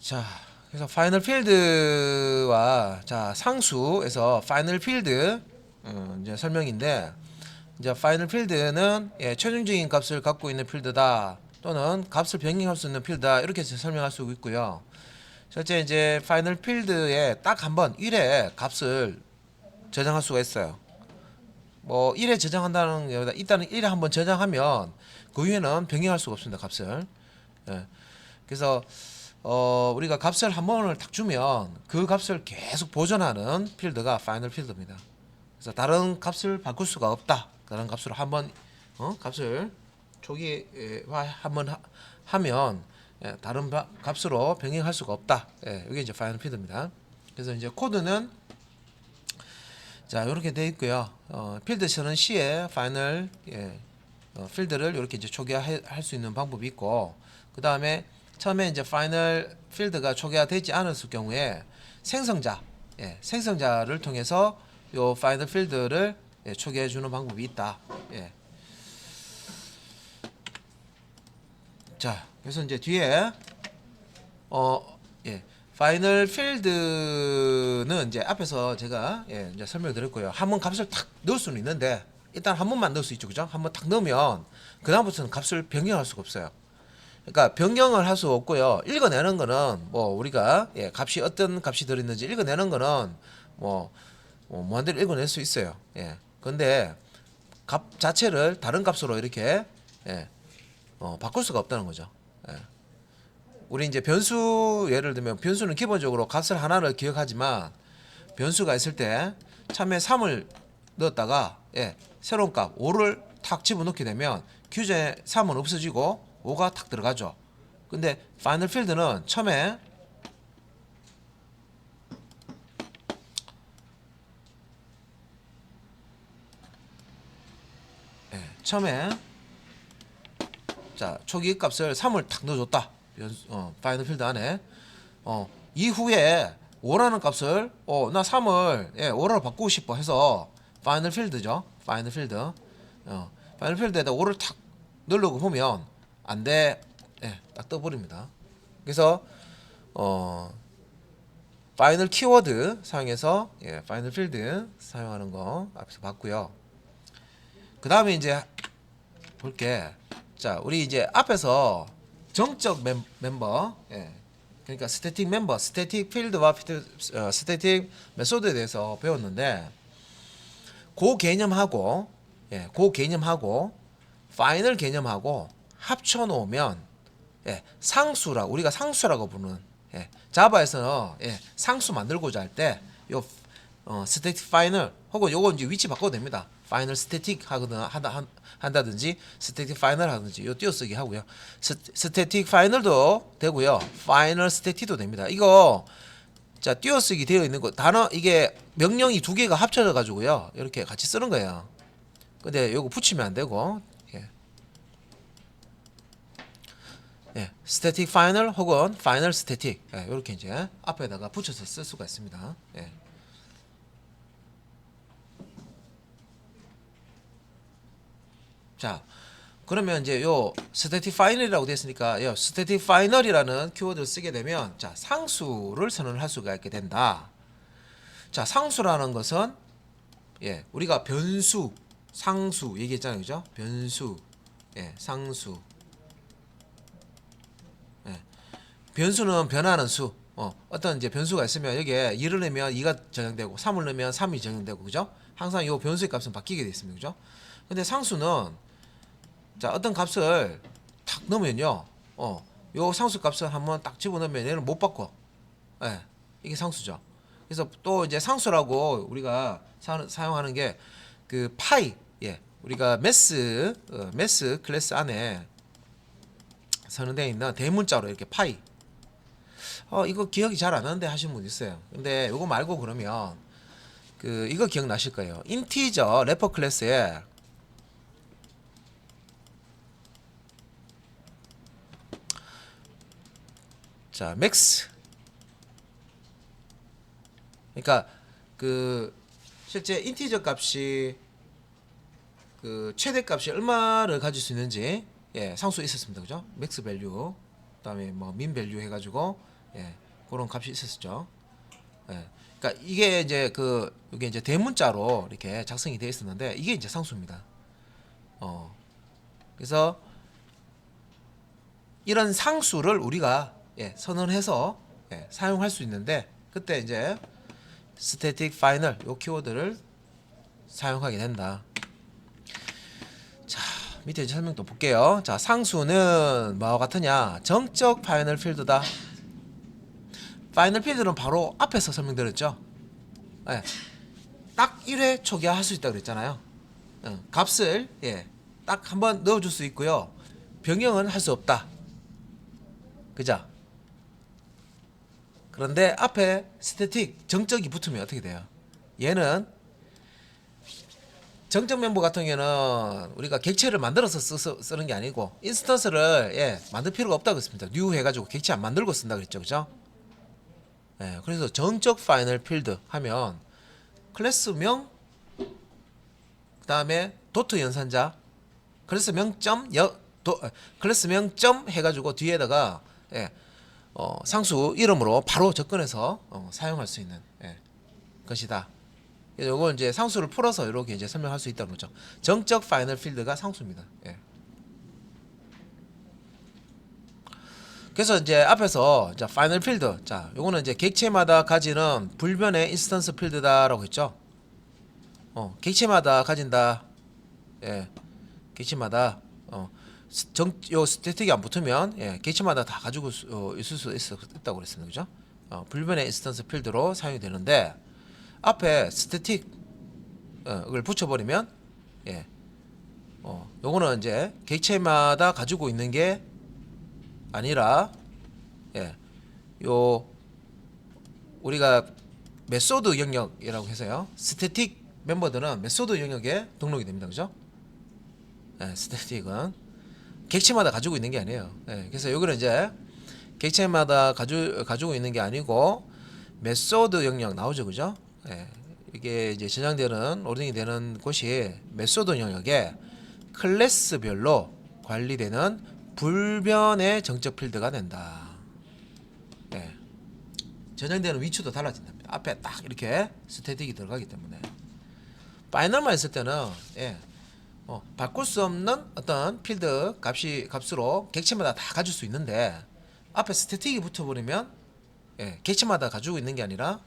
자, 그래서 파이널 필드와 자 상수에서 파이널 필드 어, 이제 설명인데 이제 파이널 필드는 예, 최종적인 값을 갖고 있는 필드다 또는 값을 변경할 수 있는 필드다 이렇게 설명할 수 있고요. 실제 이제 파이널 필드에 딱 한 번 1회 값을 저장할 수가 있어요. 뭐 1회 저장한다는 게 아니라 일단은 1회 한 번 저장하면 그 이후에는 변경할 수가 없습니다. 값을. 예. 그래서 어, 우리가 값을 한 번을 딱 주면 그 값을 계속 보존하는 필드가 파이널 필드입니다. 그래서 다른 값을 바꿀 수가 없다. 다른 값으로 한번 어? 값을 초기화 한번 하- 하면 예, 다른 바- 값으로 병행할 수가 없다. 예, 이게 이제 파이널 필드입니다. 그래서 이제 코드는 자 이렇게 되어 있고요. 어, 필드에서는 C에 파이널 예, 어, 필드를 이렇게 이제 초기화할 수 있는 방법이 있고 그 다음에 처음에 이제 파이널 필드가 초기화 되지 않았을 경우에 생성자 예, 생성자를 통해서 요 파이널 필드를 예, 초기화해 주는 방법이 있다. 예. 자 그래서 이제 뒤에 어 예. 파이널 필드는 이제 앞에서 제가 예, 이제 설명드렸고요. 한 번 값을 탁 넣을 수는 있는데 일단 한 번만 넣을 수 있죠, 그죠? 한 번 탁 넣으면 그 다음부터는 값을 변경할 수가 없어요. 그러니까 변경을 할 수 없고요. 읽어내는 거는 뭐 우리가 예, 값이 어떤 값이 들어있는지 읽어내는 거는 뭐, 뭐 무한대로 읽어낼 수 있어요. 예. 근데 값 자체를 다른 값으로 이렇게 예, 어, 바꿀 수가 없다는 거죠. 예. 우리 이제 변수 예를 들면 변수는 기본적으로 값을 하나를 기억하지만 변수가 있을 때 처음에 3을 넣었다가 예, 새로운 값 5를 탁 집어넣게 되면 규제 3은 없어지고 5가 탁 들어가죠. 근데 파이널 필드는 처음에 예, 처음에 자 초기 값을 3을 탁 넣어줬다. 어, 파이널 필드 안에 어, 이후에 5라는 값을 어, 나 3을 예, 5로 바꾸고 싶어 해서 파이널 필드죠. 파이널 필드. 어, 파이널 필드에다 5를 탁 넣으려고 보면 안 돼. 예, 딱 떠버립니다. 그래서 어 파이널 키워드 사용해서 예, 파이널 필드 사용하는 거 앞에서 봤고요. 그 다음에 이제 볼게. 자, 우리 이제 앞에서 정적 멤, 멤버, 예. 그러니까 스태틱 멤버, 스태틱 필드와 필드, 어, 스태틱 메소드에 대해서 배웠는데, 그 개념하고, 예, 그 개념하고 파이널 개념하고 합쳐 놓으면 예, 상수라 우리가 상수라고 부르는 예, 자바에서는 예, 상수 만들고자 할 때요 어, 스태틱 파이널 혹은 요거 이제 위치 바꿔도 됩니다. 파이널 스태틱 하거나 한다 한, 한다든지 스태틱 파이널 하든지 요 띄어쓰기 하고요. 스, 스태틱 파이널도 되고요. 파이널 스태틱도 됩니다. 이거 자 띄어쓰기 되어 있는 거 단어 이게 명령이 두 개가 합쳐져 가지고요. 이렇게 같이 쓰는 거예요. 근데 요거 붙이면 안 되고 예. 예, 스태틱 파이널 혹은 파이널 스태틱 예, 이렇게 이제 앞에다가 붙여서 쓸 수가 있습니다. 예. 자, 그러면 이제 요 스태틱 파이널이라고 됐으니까 요 스태틱 파이널이라는 키워드를 쓰게 되면 자 상수를 선언을 할 수가 있게 된다. 자 상수라는 것은 예 우리가 변수, 상수 얘기했잖아요, 그죠? 변수, 예 상수. 예. 변수는 변하는 수. 어, 어떤 이제 변수가 있으면 여기에 2를 넣으면 2가 적용되고 3을 넣으면 3이 적용되고 그죠? 항상 이 변수의 값은 바뀌게 돼 있습니다. 그죠? 근데 상수는 자, 어떤 값을 탁 넣으면요. 어, 요 상수 값을 한번 딱 집어넣으면 얘는 못 바꿔. 예. 이게 상수죠. 그래서 또 이제 상수라고 우리가 사, 사용하는 게 그 파이. 예. 우리가 매스 어, 매스 클래스 안에 선언되어 있는 대문자로 이렇게 파이. 어 이거 기억이 잘 안 나는데 하시는 분 있어요. 근데 이거 말고 그러면 그 이거 기억나실 거예요. 인티저 래퍼 클래스에 자 맥스 그러니까 그 실제 인티저 값이 그 최대 값이 얼마를 가질 수 있는지 예 상수 있었습니다 그죠 맥스 밸류 그다음에 뭐 민 밸류 해 가지고 예, 그런 값이 있었죠. 예, 그러니까 이게 이제 그 이게 이제 대문자로 이렇게 작성이 되어 있었는데 이게 이제 상수입니다. 어, 그래서 이런 상수를 우리가 예, 선언해서 예, 사용할 수 있는데 그때 이제 static final 요 키워드를 사용하게 된다. 자 밑에 설명 또 볼게요. 자 상수는 뭐와 같으냐? 정적 파이널 필드다. 파이널 필드는 바로 앞에서 설명드렸죠. 예, 딱 1회 초기화할 수 있다 고 그랬잖아요. 어, 값을 예, 딱 한 번 넣어줄 수 있고요. 변경은 할 수 없다. 그죠? 그런데 앞에 스태틱 정적이 붙으면 어떻게 돼요? 얘는 정적 멤버 같은 경우에는 우리가 객체를 만들어서 쓰, 쓰는 게 아니고 인스턴스를 예, 만들 필요가 없다고 했습니다. 뉴 해가지고 객체 안 만들고 쓴다 그랬죠, 그죠? 예, 그래서 정적 파이널 필드 하면 클래스명 그다음에 도트 연산자 클래스명 점 여, 도, 어, 클래스명 점 해가지고 뒤에다가 예, 어, 상수 이름으로 바로 접근해서 어, 사용할 수 있는 예, 것이다. 이걸 이제 상수를 풀어서 이렇게 이제 설명할 수 있다는 거죠. 정적 파이널 필드가 상수입니다. 예. 그래서 이제 앞에서 자 파이널 필드 자 요거는 이제 객체마다 가지는 불변의 인스턴스 필드다라고 했죠. 어 객체마다 가진다. 예 객체마다 어정요 스태틱이 안 붙으면 예 객체마다 다 가지고 수- 어, 있을 수 있, 있다고 그랬습니다. 그죠? 어 불변의 인스턴스 필드로 사용이 되는데 앞에 스태틱 어, 이걸 붙여버리면 예 어, 요거는 이제 객체마다 가지고 있는 게 아니라 예, 요 우리가 메소드 영역이라고 해서요. 스태틱 멤버들은 메소드 영역에 등록이 됩니다. 그죠? 예, 스태틱은 객체마다 가지고 있는 게 아니에요. 예, 그래서 여기는 이제 객체마다 가지고 가지고 있는 게 아니고 메소드 영역 나오죠. 그죠? 예, 이게 이제 저장되는 로딩이 되는 곳이 메소드 영역에 클래스별로 관리되는 불변의 정적 필드가 된다. 예. 저장되는 위치도 달라진답니다. 앞에 딱 이렇게 스태틱이 들어가기 때문에 파이널만 있을 때는 예. 어, 바꿀 수 없는 어떤 필드 값이 값으로 객체마다 다 가질 수 있는데 앞에 스태틱이 붙어버리면 예, 객체마다 가지고 있는 게 아니라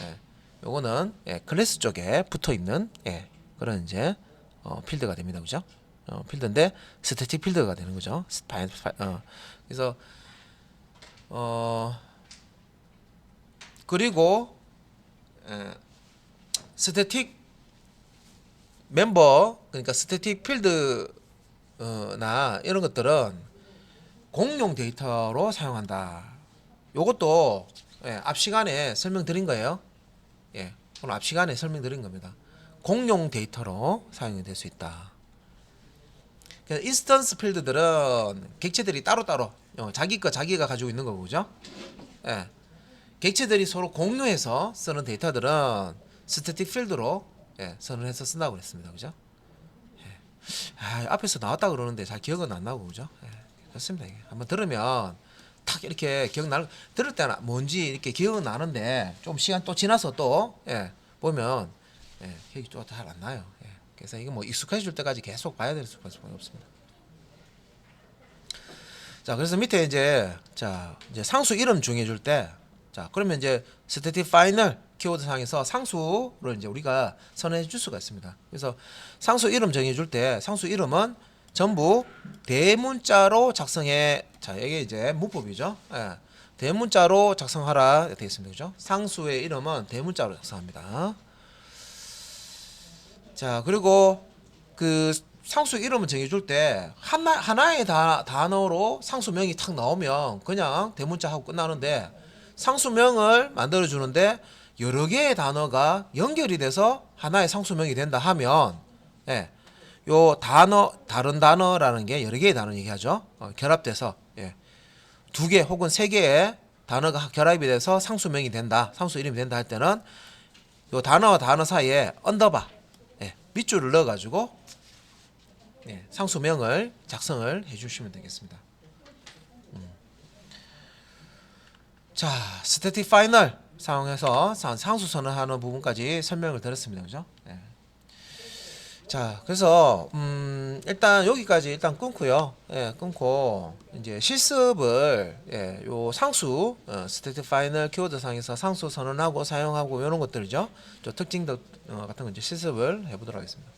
예, 요거는 예, 클래스 쪽에 붙어 있는 예, 그런 이제 어, 필드가 됩니다, 그죠? 어, 필드인데 스태틱 필드가 되는 거죠. 스파이, 스파이, 어, 그래서 어 그리고 에, 스태틱 멤버 그러니까 스태틱 필드나 이런 것들은 공용 데이터로 사용한다. 요것도 예, 앞 시간에 설명드린 거예요. 예, 오늘 앞 시간에 설명드린 겁니다. 공용 데이터로 사용이 될 수 있다. 인스턴스 필드들은 객체들이 따로따로 어, 자기 거 자기가 가지고 있는 거고 그죠? 예. 객체들이 서로 공유해서 쓰는 데이터들은 스태틱 필드로 예, 선언해서 쓴다고 그랬습니다. 그죠? 예. 아, 앞에서 나왔다 그러는데 잘 기억은 안 나고 그죠? 예. 좋습니다. 이게. 한번 들으면 탁 이렇게 기억나 들을 때는 뭔지 이렇게 기억은 나는데 좀 시간 또 지나서 또 예, 보면 예, 기억이 또 잘 안 나요. 예. 그래서 이게 뭐 익숙해질 때까지 계속 봐야 될 수가 없습니다. 자, 그래서 밑에 이제 자 이제 상수 이름 정해 줄 때, 자 그러면 이제 스태틱 파이널 키워드 상에서 상수를 이제 우리가 선언해 줄 수가 있습니다. 그래서 상수 이름 정해 줄 때 상수 이름은 전부 대문자로 작성해. 자, 이게 이제 문법이죠. 예. 대문자로 작성하라 되어 있습니다. 그죠? 상수의 이름은 대문자로 작성합니다. 자, 그리고 그 상수 이름을 정해줄 때 하나 하나의 다, 단어로 상수명이 탁 나오면 그냥 대문자 하고 끝나는데 상수명을 만들어 주는데 여러 개의 단어가 연결이 돼서 하나의 상수명이 된다 하면 예. 요 단어 다른 단어라는 게 여러 개의 단어 얘기하죠. 어, 결합돼서 예. 두 개 혹은 세 개의 단어가 결합이 돼서 상수명이 된다. 상수 이름이 된다 할 때는 요 단어와 단어 사이에 언더바 예, 밑줄을 넣어 가지고 예, 상수명을 작성을 해 주시면 되겠습니다. 음. 자, 스태틱 파이널 사용해서 상- 상수 선언하는 부분까지 설명을 드렸습니다. 그죠? 예. 자, 그래서 음, 일단 여기까지 일단 끊고요. 예, 끊고 이제 실습을 예, 요 상수 어, 스태틱 파이널 키워드 상에서 상수 선언하고 사용하고 이런 것들이죠. 저 특징도 어, 같은 거 이제 실습을 해보도록 하겠습니다.